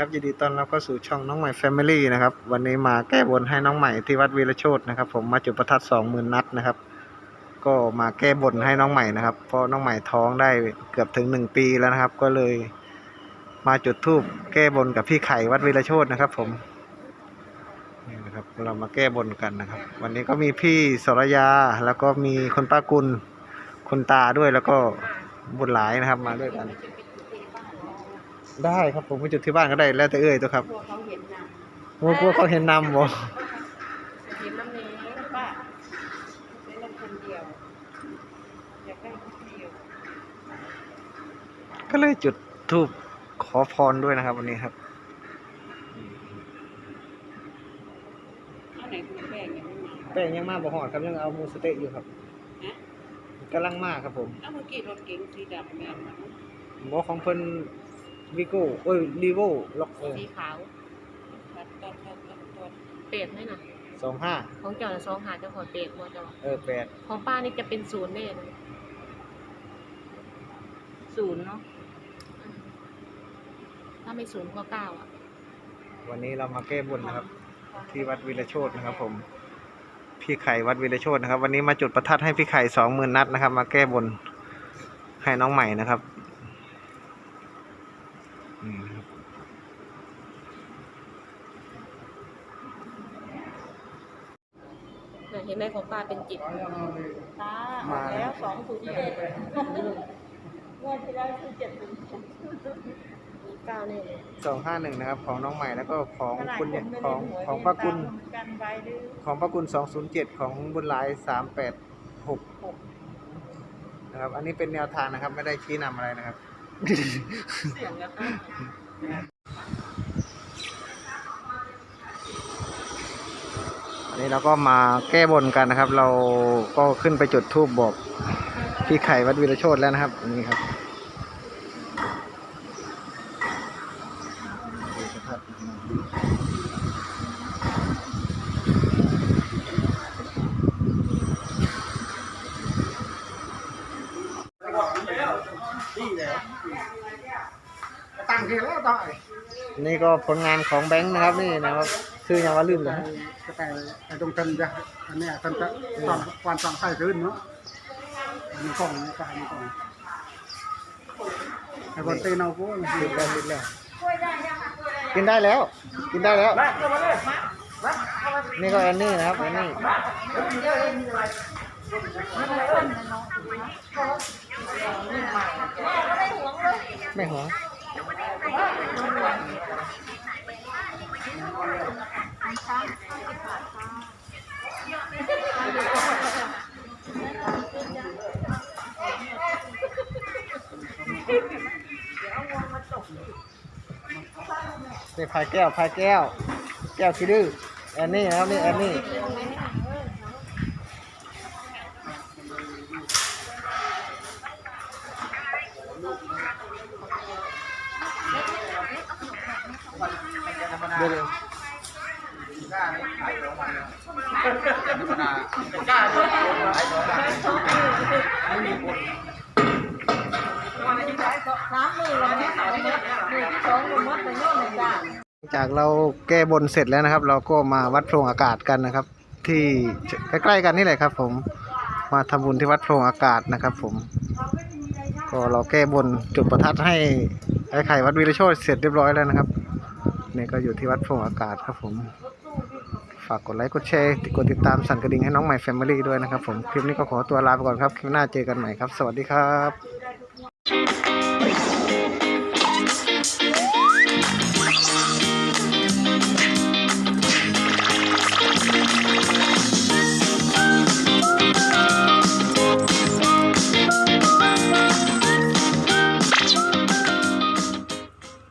ครับยินดีต้อนรับเข้าสู่ช่องน้องใหม่แฟมิลี่นะครับ วันนี้มาแก้บนให้น้องใหม่ที่วัดวีรโชตนะครับ ผมมาจุดประทัดสองหมื่นนัดนะครับ ก็มาแก้บนให้น้องใหม่นะครับเพราะน้องใหม่ท้องได้เกือบถึงหนึ่งปีแล้วนะครับ ก็เลย มาจุดธูปแก้บนกับพี่ไข่วัดวีรโชตนะครับ ผมนี่นะครับเรามาแก้บนกันนะครับ วันนี้ก็มีพี่สรยาแล้วก็มีคนป้ากุลคุณตาด้วยแล้วก็บุญหลายนะครับมาด้วยกัน ได้ครับผมไปจุดที่บ้านก็ได้แล้วแต่เอ่ยตัวครับพวกเขาเห็นนกลัวกลัวเขาเห็นนำบ่ำเห็นน้ำเนยป้าได้ลงคนเดียว อยากได้คนเดียวก็เลยจุดธูปขอพรด้วยนะครับ วันนี้ครับ เอาไหนคุณแป้งยังไม่มาแป้งยังมาบ่หอดครับยังเอาหมูสะเต๊ะอยู่ครับฮะกำลังมาครับผมเอาเมื่อกี้รถเก๋งสีดำแม่มาบ่ของเพิ่น วิโก้เอ้ยรีโวล็อกเออสีขาวตัดต้นต้นต้นต้นเปรตไหมนะสองห้าของเจ้าน่ะสองหาเจ้าของเปรตบ่เจ้าเออแปดของป้านี่จะเป็นศูนย์แน่เลยศูนย์เนาะถ้าไม่ศูนย์ก็เก้าอะวันนี้เรามาแก้บนนะครับ ที่วัดวีรโชตนะครับ ผม พี่ไข่วัดวีรโชตนะครับ วันนี้มาจุดประทัดให้พี่ไข่สองหมื่นนัดนะครับ มาแก้บนให้น้องใหม่นะครับนี่นะครับ น่ะ เห็นไหมของป้าเป็นจิตตาออกแล้วสองศูนย์เจ็ดงวดที่แล้วคือเจ็ดศูนย์เจ็ดมีเก้าแน่เลยสองห้าหนึ่งนะครับ ของน้องใหม่แล้วก็ของคุณเนี่ยของของป้ากุลกันไว้ดื้อของป้ากุลสองศูนย์เจ็ดของบุญหลายสามแปดหกนะครับ อันนี้เป็นแนวทางนะครับ ไม่ได้ชี้นำอะไรนะครับ เสียงแล้วก็ นนี้เราก็มาแก้บนกันนะครับ เราก็ขึ้นไปจุดธูปบอกพี่ไข่วัดวีรโชตแล้วนะครับนี่ครับนี่ก็ผลงานของแบงค์นะครับนี่นะครับ ชื่อยังว่าลืมเลยก็แต่ไอ้ตรงกันจะอันเนี้ยกันจะตอนวันสองไส้ขึ้นเนาะอันนี้กล่องนี่กล่องนี่กล่องไอ้คนตีนเอาพวกมันกินแล้วกินแล้วกินได้แล้ว กินได้แล้ว นี่ก็แอนนี่นะครับแอนนี่ไม่หัว นี่พายแก้วพายแก้ว แก้วคิดดื้อแอนนี่นะครับนี่แอนนี่เดี๋ยวเดี๋ยว สามมือเราไม่สองมือมือที่สองลงมัดไปโน่นเลย จากเราแก้บนเสร็จแล้วนะครับ เราก็มาวัดโพรงอากาศกันนะครับ ที่ใกล้ๆกันนี่แหละครับ ผมมาทำบุญที่วัดโพรงอากาศนะครับ ผม ก็เราแก้บนจุดประทัดให้ไอ้ไข่วัดวีรโชตเสร็จเรียบร้อยแล้วนะครับนี่ก็อยู่ที่วัดโพรงอากาศครับ ผม ฝากกดไลค์กดแชร์กดติดตามสั่นกระดิ่งให้น้องใหม่แฟมิลี่ด้วยนะครับ ผมคลิปนี้ก็ขอตัวลาไปก่อนครับคลิปหน้าเจอกันใหม่ครับ สวัสดีครับ